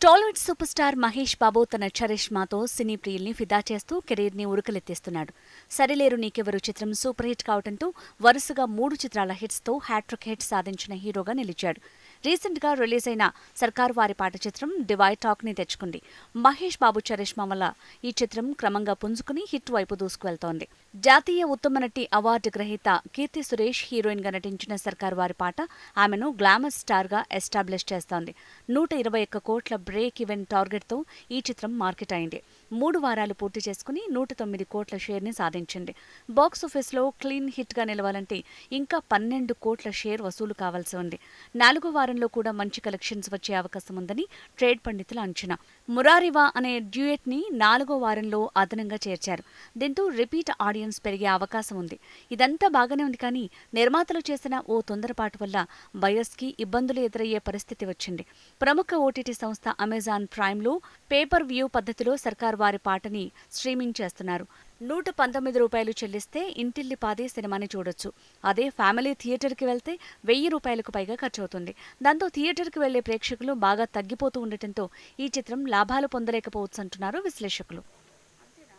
Tollywood super star Mahesh Babu తన చరిష్మాతో సినీ ప్రియుల్ని ఫిదా చేస్తూ కెరీర్ని ఉరుకలెత్తేస్తున్నాడు. సరిలేరు నీకెవరు చిత్రం సూపర్ హిట్ కావడంతో వరుసగా మూడు చిత్రాల హిట్స్తో హ్యాట్రిక్ హిట్ సాధించిన హీరోగా నిలిచాడు. రీసెంట్గా రిలీజ్ అయిన సర్కార్ వారి పాట చిత్రం డివై టాక్ని తెచ్చుకుంది. మహేష్ బాబు చరిష్మా వల్ల ఈ చిత్రం క్రమంగా పుంజుకుని హిట్ వైపు దూసుకువెళ్తోంది. జాతీయ ఉత్తమ నటి అవార్డు గ్రహీత కీర్తి సురేష్ హీరోయిన్గా నటించిన సర్కార్ వారి పాట ఆమెను గ్లామర్ స్టార్గా ఎస్టాబ్లిష్ చేస్తోంది. నూట ఇరవై ఒక్క కోట్ల బ్రేక్ ఈవెన్ టార్గెట్తో ఈ చిత్రం మార్కెట్ అయింది. మూడు వారాలు పూర్తి చేసుకుని నూట తొమ్మిది కోట్ల షేర్ని సాధించింది బాక్సాఫీస్లో క్లీన్ హిట్గా నిలవాలంటే ఇంకా పన్నెండు కోట్ల షేర్ వసూలు కావాల్సి ఉంది. నాలుగో వారంలో కూడా మంచి కలెక్షన్స్ వచ్చే అవకాశం ఉందని ట్రేడ్ పండితుల అంచనా. మురారివా అనే డ్యూయట్ని నాలుగో వారంలో అదనంగా చేర్చారు. దీంతో రిపీట్ ఆడియన్స్ పెరిగే అవకాశం ఉంది. ఇదంతా బాగానే ఉంది కానీ నిర్మాతలు చేసిన ఓ తొందరపాటు వల్ల బయర్స్కి ఇబ్బందులు ఎదురయ్యే పరిస్థితి వచ్చింది. ప్రముఖ ఓటీటీ సంస్థ అమెజాన్ ప్రైమ్లో పేపర్ వ్యూ పద్ధతిలో సర్కార్ వారి పాటని స్ట్రీమింగ్ చేస్తున్నారు. నూట పంతొమ్మిది రూపాయలు చెల్లిస్తే ఇంటిల్లిపాది సినిమాని చూడొచ్చు. అదే ఫ్యామిలీ థియేటర్కి వెళ్తే వెయ్యి రూపాయలకు పైగా ఖర్చు అవుతుంది దాంతో థియేటర్కి వెళ్ళే ప్రేక్షకులు బాగా తగ్గిపోతూ ఉండటంతో ఈ చిత్రం లాభాలు పొందలేకపోవచ్చు అంటున్నారు విశ్లేషకులు.